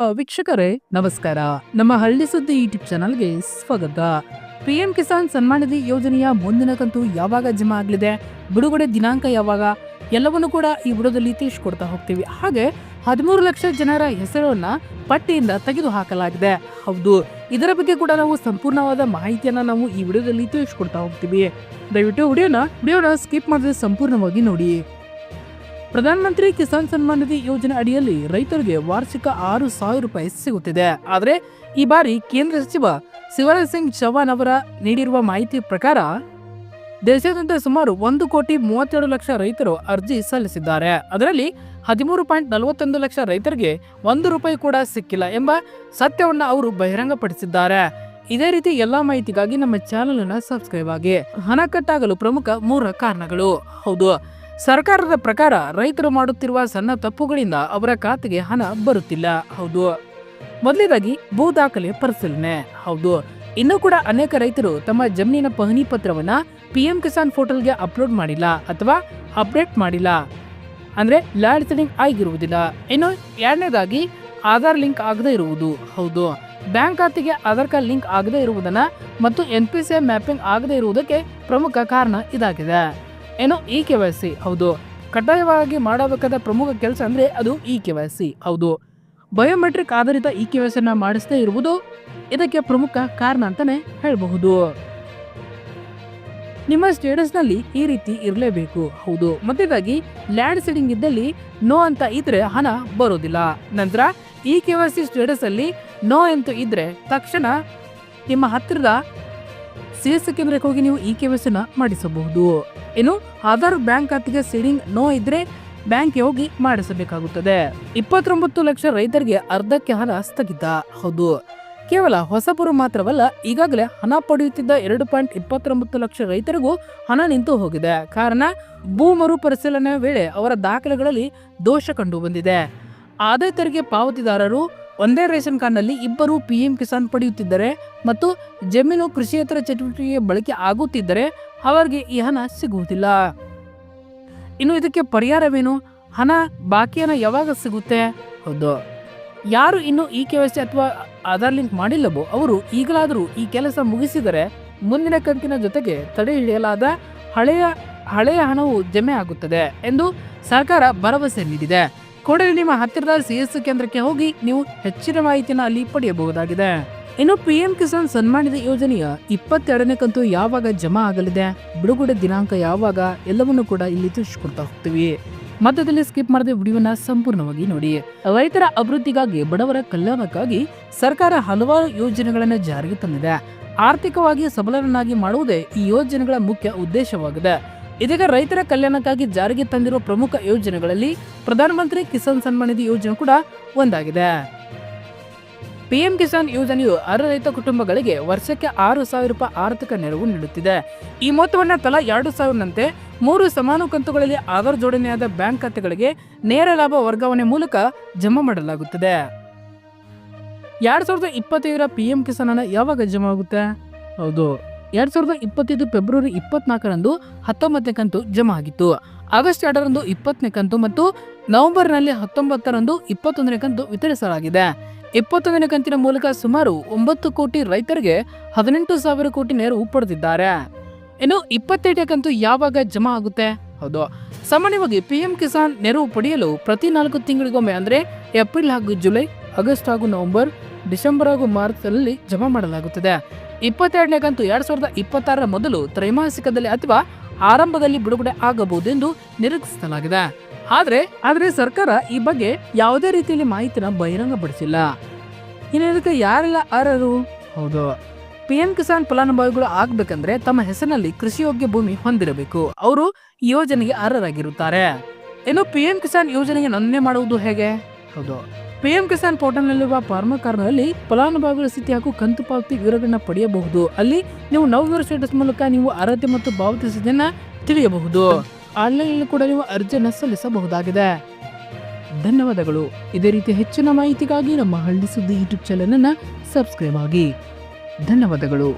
ವೀಕ್ಷಕರೇ, ನಮಸ್ಕಾರ. ನಮ್ಮ ಹಳ್ಳಿ ಸುದ್ದಿ ಯೂಟ್ಯೂಬ್ ಚಾನಲ್ಗೆ ಸ್ವಾಗತ. ಪಿಎಂ ಕಿಸಾನ್ ಸನ್ಮಾನಧಿ ನಿಧಿ ಯೋಜನೆಯ ಮುಂದಿನ ಕಂತು ಯಾವಾಗ ಜಮಾ ಆಗಲಿದೆ? ಬಿಡುಗಡೆ ದಿನಾಂಕ ಯಾವಾಗ? ಎಲ್ಲವನ್ನು ಕೂಡ ಈ ವಿಡಿಯೋದಲ್ಲಿ ತಿಳಿಸ್ಕೊಡ್ತಾ ಹೋಗ್ತೀವಿ. ಹಾಗೆ ಹದಿಮೂರು ಲಕ್ಷ ಜನರ ಹೆಸರನ್ನ ಪಟ್ಟಿಯಿಂದ ತೆಗೆದು ಹಾಕಲಾಗಿದೆ ಹೌದು, ಇದರ ಬಗ್ಗೆ ಕೂಡ ನಾವು ಸಂಪೂರ್ಣವಾದ ಮಾಹಿತಿಯನ್ನ ನಾವು ಈ ವಿಡಿಯೋದಲ್ಲಿ ತಿಳಿಸ್ಕೊಡ್ತಾ ಹೋಗ್ತೀವಿ. ದಯವಿಟ್ಟು ವಿಡಿಯೋನ ವಿಡಿಯೋನ ಸ್ಕಿಪ್ ಮಾಡದೆ ಸಂಪೂರ್ಣವಾಗಿ ನೋಡಿ. ಪ್ರಧಾನಮಂತ್ರಿ ಕಿಸಾನ್ ಸನ್ಮಾನ್ ನಿಧಿ ಯೋಜನೆ ಅಡಿಯಲ್ಲಿ ರೈತರಿಗೆ ವಾರ್ಷಿಕ ಆರು ಸಾವಿರ ರೂಪಾಯಿ ಸಿಗುತ್ತಿದೆ. ಆದರೆ ಈ ಬಾರಿ ಕೇಂದ್ರ ಸಚಿವ ಶಿವರಾಜ್ ಸಿಂಗ್ ಚೌಹಾಣ್ ಅವರ ನೀಡಿರುವ ಮಾಹಿತಿ ಪ್ರಕಾರ ದೇಶಾದ್ಯಂತ ಸುಮಾರು ಒಂದು ಕೋಟಿ ಮೂವತ್ತೆರಡು ಲಕ್ಷ ರೈತರು ಅರ್ಜಿ ಸಲ್ಲಿಸಿದ್ದಾರೆ. ಅದರಲ್ಲಿ ಹದಿಮೂರು ಪಾಯಿಂಟ್ ನಲವತ್ತೊಂದು ಲಕ್ಷ ರೈತರಿಗೆ ಒಂದು ರೂಪಾಯಿ ಕೂಡ ಸಿಕ್ಕಿಲ್ಲ ಎಂಬ ಸತ್ಯವನ್ನು ಅವರು ಬಹಿರಂಗಪಡಿಸಿದ್ದಾರೆ. ಇದೇ ರೀತಿ ಎಲ್ಲಾ ಮಾಹಿತಿಗಾಗಿ ನಮ್ಮ ಚಾನೆಲ್ ಅನ್ನು ಸಬ್ಸ್ಕ್ರೈಬ್ ಆಗಿ ಹಣ ಕಟ್ಟಾಗಲು ಪ್ರಮುಖ ಮೂರು ಕಾರಣಗಳು. ಹೌದು. ಸರ್ಕಾರದ ಪ್ರಕಾರ ರೈತರು ಮಾಡುತ್ತಿರುವ ಸಣ್ಣ ತಪ್ಪುಗಳಿಂದ ಅವರ ಖಾತೆಗೆ ಹಣ ಬರುತ್ತಿಲ್ಲ. ಹೌದು. ಮೊದಲನೇದಾಗಿ ಭೂ ದಾಖಲೆ ಪರಿಶೀಲನೆ. ಹೌದು. ಇನ್ನೂ ಕೂಡ ಅನೇಕ ರೈತರು ತಮ್ಮ ಜಮೀನಿನ ಪಹಣಿ ಪತ್ರವನ್ನ ಪಿಎಂ ಕಿಸಾನ್ ಪೋರ್ಟಲ್ಗೆ ಅಪ್ಲೋಡ್ ಮಾಡಿಲ್ಲ ಅಥವಾ ಅಪ್ಡೇಟ್ ಮಾಡಿಲ್ಲ. ಅಂದ್ರೆ ಲ್ಯಾಂಡ್ ಸೆಟಿಂಗ್ ಆಗಿರುವುದಿಲ್ಲ. ಇನ್ನು ಎರಡನೇದಾಗಿ ಆಧಾರ್ ಲಿಂಕ್ ಆಗದೇ ಇರುವುದು. ಹೌದು. ಬ್ಯಾಂಕ್ ಖಾತೆಗೆ ಆಧಾರ್ ಕಾರ್ಡ್ ಲಿಂಕ್ ಆಗದೇ ಇರುವುದನ್ನ ಮತ್ತು ಎನ್ ಪಿ ಸಿ ಮ್ಯಾಪಿಂಗ್ ಆಗದೇ ಇರುವುದಕ್ಕೆ ಪ್ರಮುಖ ಕಾರಣ ಇದಾಗಿದೆ. ಏನು ಇ ಕೆ ವೈ ಸಿ, ಹೌದು. ಕಡ್ಡಾಯವಾಗಿ ಮಾಡಬೇಕಾದ ಪ್ರಮುಖ ಕೆಲಸ ಅಂದ್ರೆ ಅದು ಇ ಕೆ ವೈ ಸಿ, ಹೌದು. ಬಯೋಮೆಟ್ರಿಕ್ ಆಧಾರಿತ ಇ ಕೆ ವೈ ಸಿನ ಮಾಡಿಸದೇ ಇರುವುದು ಇದಕ್ಕೆ ಪ್ರಮುಖ ಕಾರಣ ಅಂತಲೇ ಹೇಳಬಹುದು. ನಿಮ್ಮ ಸ್ಟೇಟಸ್ನಲ್ಲಿ ಈ ರೀತಿ ಇರಲೇಬೇಕು, ಹೌದು. ಮೊದಲಾಗಿ ಲ್ಯಾಂಡ್ ಸೆಡಿಂಗ್ ಇದ್ದಲ್ಲಿ ನೋ ಅಂತ ಇದ್ರೆ ಹಣ ಬರೋದಿಲ್ಲ. ನಂತರ E K Y C status ಅಲ್ಲಿ ನೋ ಅಂತ ಇದ್ರೆ ತಕ್ಷಣ ನಿಮ್ಮ ಹತ್ತಿರದ ಸಿ ಎಸ್ ಕೇಂದ್ರಕ್ಕೆ ಹೋಗಿ ನೀವು ಇ ಕೆ ವೈ ಸಿನ ಮಾಡಿಸಬಹುದು. ಇನ್ನು ಆಧಾರ್ ಬ್ಯಾಂಕ್ ಖಾತೆಗೆ ಸೀಡಿಂಗ್ ನೋ ಇದ್ರೆ ಬ್ಯಾಂಕ್ಗೆ ಹೋಗಿ ಮಾಡಿಸಬೇಕಾಗುತ್ತದೆ. ಇಪ್ಪತ್ತೊಂಬತ್ತು ಲಕ್ಷ ರೈತರಿಗೆ ಅರ್ಧಕ್ಕೆ ಹಣ ಸ್ಥಗಿತ. ಹೌದು. ಕೇವಲ ಹೊಸಬರು ಮಾತ್ರವಲ್ಲ, ಈಗಾಗಲೇ ಹಣ ಪಡೆಯುತ್ತಿದ್ದ ಎರಡು ಪಾಯಿಂಟ್ ಇಪ್ಪತ್ತೊಂಬತ್ತು ಲಕ್ಷ ರೈತರಿಗೂ ಹಣ ನಿಂತು ಹೋಗಿದೆ. ಕಾರಣ, ಭೂ ಮರು ಪರಿಶೀಲನೆ ವೇಳೆ ಅವರ ದಾಖಲೆಗಳಲ್ಲಿ ದೋಷ ಕಂಡು ಬಂದಿದೆ ಆದಾಯ ತೆರಿಗೆ ಪಾವತಿದಾರರು ಒಂದೇ ರೇಷನ್ ಕಾರ್ಡ್ನಲ್ಲಿ ಇಬ್ಬರು ಪಿ ಎಂ ಕಿಸಾನ್ ಪಡೆಯುತ್ತಿದ್ದರೆ ಮತ್ತು ಜಮೀನು ಕೃಷಿಯೇತರ ಚಟುವಟಿಕೆಗೆ ಬಳಕೆ ಆಗುತ್ತಿದ್ದರೆ ಅವರಿಗೆ ಈ ಹಣ ಸಿಗುವುದಿಲ್ಲ. ಇನ್ನು ಇದಕ್ಕೆ ಪರಿಹಾರವೇನು? ಹಣ ಬಾಕಿ ಹಣ ಯಾವಾಗ ಸಿಗುತ್ತೆ? ಹೌದು. ಯಾರು ಇನ್ನು ಈ ಕೆ ಅಥವಾ ಆಧಾರ್ ಲಿಂಕ್ ಮಾಡಿಲ್ಲವೋ ಅವರು ಈಗಲಾದರೂ ಈ ಕೆಲಸ ಮುಗಿಸಿದರೆ ಮುಂದಿನ ಕಂತಿನ ಜೊತೆಗೆ ತಡೆ ಹಿಡಿಯಲಾದ ಹಳೆಯ ಹಳೆಯ ಹಣವು ಜಮೆ ಆಗುತ್ತದೆ ಎಂದು ಸರ್ಕಾರ ಭರವಸೆ ನೀಡಿದೆ. ಕೂಡಲೇ, ನಿಮ್ಮ ಹತ್ತಿರದ ಸಿ ಎಸ್ ಕೇಂದ್ರಕ್ಕೆ ಹೋಗಿ ನೀವು ಹೆಚ್ಚಿನ ಮಾಹಿತಿಯನ್ನು ಅಲ್ಲಿ ಪಡೆಯಬಹುದಾಗಿದೆ. ಇನ್ನು ಪಿ ಎಂ ಕಿಸಾನ್ ಸನ್ಮಾನಿತ ಯೋಜನೆಯ ಇಪ್ಪತ್ತೆರಡನೇ ಕಂತು ಯಾವಾಗ ಜಮಾ ಆಗಲಿದೆ? ಬಿಡುಗಡೆ ದಿನಾಂಕ ಯಾವಾಗ? ಎಲ್ಲವನ್ನು ಕೂಡ ಇಲ್ಲಿ ತಿಳಿಸ್ಕೊಡ್ತಾ ಹೋಗ್ತೀವಿ. ಮಧ್ಯದಲ್ಲಿ ಸ್ಕಿಪ್ ಮಾಡದೆ ವಿಡಿಯೋನ ಸಂಪೂರ್ಣವಾಗಿ ನೋಡಿ. ರೈತರ ಅಭಿವೃದ್ಧಿಗಾಗಿ, ಬಡವರ ಕಲ್ಯಾಣಕ್ಕಾಗಿ ಸರ್ಕಾರ ಹಲವಾರು ಯೋಜನೆಗಳನ್ನು ಜಾರಿಗೆ ತಂದಿದೆ. ಆರ್ಥಿಕವಾಗಿ ಸಬಲರನ್ನಾಗಿ ಮಾಡುವುದೇ ಈ ಯೋಜನೆಗಳ ಮುಖ್ಯ ಉದ್ದೇಶವಾಗಿದೆ. ಇದೀಗ ರೈತರ ಕಲ್ಯಾಣಕ್ಕಾಗಿ ಜಾರಿಗೆ ತಂದಿರುವ ಪ್ರಮುಖ ಯೋಜನೆಗಳಲ್ಲಿ ಪ್ರಧಾನಮಂತ್ರಿ ಕಿಸಾನ್ ಸನ್ಮಾನ್ ನಿಧಿ ಯೋಜನೆ ಕೂಡ ಒಂದಾಗಿದೆ. ಪಿಎಂ ಕಿಸಾನ್ ಯೋಜನೆಯು ಅರ್ಹ ರೈತ ಕುಟುಂಬಗಳಿಗೆ ವರ್ಷಕ್ಕೆ ಆರು ಸಾವಿರ ರೂಪಾಯಿ ಆರ್ಥಿಕ ನೆರವು ನೀಡುತ್ತಿದೆ. ಈ ಮೊತ್ತವನ್ನು ತಲಾ ಎರಡು ಸಾವಿರದಂತೆ ಮೂರು ಸಮಾನ ಕಂತುಗಳಲ್ಲಿ ಆಧಾರ್ ಜೋಡಣೆಯಾದ ಬ್ಯಾಂಕ್ ಖಾತೆಗಳಿಗೆ ನೇರ ಲಾಭ ವರ್ಗಾವಣೆ ಮೂಲಕ ಜಮಾ ಮಾಡಲಾಗುತ್ತದೆ. ಎರಡ್ ಸಾವಿರದ ಇಪ್ಪತ್ತೈದರ ಪಿಎಂ ಕಿಸಾನ್ ಯಾವಾಗ ಜಮಾ ಆಗುತ್ತೆ ಹೌದು. ಎರಡ್ ಸಾವಿರದ ಇಪ್ಪತ್ತೈದು ಫೆಬ್ರವರಿ ಇಪ್ಪತ್ನಾಲ್ಕರಂದು ಹತ್ತೊಂಬತ್ತನೇ ಕಂತು ಜಮಾ ಆಗಿತ್ತು. ಆಗಸ್ಟ್ ಎರಡರಂದು ಇಪ್ಪತ್ತನೇ ಕಂತು ಮತ್ತು ನವೆಂಬರ್ನಲ್ಲಿ ಹತ್ತೊಂಬತ್ತರಂದು ಇಪ್ಪತ್ತೊಂದನೇ ಕಂತು ವಿತರಿಸಲಾಗಿದೆ. ಇಪ್ಪತ್ತೊಂದನೇ ಕಂತಿನ ಮೂಲಕ ಸುಮಾರು ಒಂಬತ್ತು ಕೋಟಿ ರೈತರಿಗೆ ಹದಿನೆಂಟು ಸಾವಿರ ಕೋಟಿ ನೆರವು ಪಡೆದಿದ್ದಾರೆ. ಇನ್ನು ಇಪ್ಪತ್ತೆಂಟನೇ ಕಂತು ಯಾವಾಗ ಜಮಾ ಆಗುತ್ತೆ? ಹೌದು. ಸಾಮಾನ್ಯವಾಗಿ ಪಿ ಎಂ ಕಿಸಾನ್ ನೆರವು ಪಡೆಯಲು ಪ್ರತಿ ನಾಲ್ಕು ತಿಂಗಳಿಗೊಮ್ಮೆ ಅಂದ್ರೆ ಏಪ್ರಿಲ್ ಹಾಗೂ ಜುಲೈ, ಆಗಸ್ಟ್ ಹಾಗೂ ನವೆಂಬರ್ ಡಿಸೆಂಬರ್ ಹಾಗೂ ಮಾರ್ಚ್ ಅಲ್ಲಿ ಜಮಾ ಮಾಡಲಾಗುತ್ತದೆ. ಇಪ್ಪತ್ತೆರಡನೇ ಕಂತು ಎರಡ್ ಸಾವಿರದ ಇಪ್ಪತ್ತಾರರ ಮೊದಲು ತ್ರೈಮಾಸಿಕದಲ್ಲಿ ಅಥವಾ ಆರಂಭದಲ್ಲಿ ಬಿಡುಗಡೆ ಆಗಬಹುದೆಂದು ನಿರೀಕ್ಷಿಸಲಾಗಿದೆ. ಆದರೆ ಆದರೆ ಸರ್ಕಾರ ಈ ಬಗ್ಗೆ ಯಾವುದೇ ರೀತಿಯಲ್ಲಿ ಮಾಹಿತಿನ ಬಹಿರಂಗಪಡಿಸಿಲ್ಲ. ಇನ್ನು ಯಾರೆಲ್ಲ ಅರ್ಹರು? ಹೌದು. ಪಿ ಎಂ ಕಿಸಾನ್ ಫಲಾನುಭವಿಗಳು ಆಗ್ಬೇಕಂದ್ರೆ ತಮ್ಮ ಹೆಸರಿನಲ್ಲಿ ಕೃಷಿಯೋಗ್ಯ ಭೂಮಿ ಹೊಂದಿರಬೇಕು. ಅವರು ಯೋಜನೆಗೆ ಅರ್ಹರಾಗಿರುತ್ತಾರೆ. ಇನ್ನು ಪಿಎಂ ಕಿಸಾನ್ ಯೋಜನೆಗೆ ನೋಂದಣಿ ಮಾಡುವುದು ಹೇಗೆ? ಹೌದು. ಪಿಎಂ ಕಿಸಾನ್ ಪೋರ್ಟಲ್ನಲ್ಲಿರುವ ಫಾರ್ಮರ್ ಕಾರ್ಡ್ನಲ್ಲಿ ಫಲಾನುಭವಿಗಳ ಸ್ಥಿತಿ ಹಾಗೂ ಕಂತು ಪಾವತಿ ವಿವರಗಳನ್ನ ಪಡೆಯಬಹುದು. ಅಲ್ಲಿ ನೀವು ನವ ಸ್ಟೇಟಸ್ ಮೂಲಕ ನೀವು ಅರ್ಹತೆ ಮತ್ತು ಪಾವತಿ ಸ್ಥಿತಿಯನ್ನ ತಿಳಿಯಬಹುದು. ಆನ್ಲೈನ್ ಕೂಡ ನೀವು ಅರ್ಜಿಯನ್ನು ಸಲ್ಲಿಸಬಹುದಾಗಿದೆ. ಧನ್ಯವಾದಗಳು. ಇದೇ ರೀತಿ ಹೆಚ್ಚಿನ ಮಾಹಿತಿಗಾಗಿ ನಮ್ಮ ಹಳ್ಳಿ ಸುದ್ದಿ ಯೂಟ್ಯೂಬ್ ಚಾನೆಲ್ ಅನ್ನ ಸಬ್ಸ್ಕ್ರೈಬ್ ಆಗಿ. ಧನ್ಯವಾದಗಳು.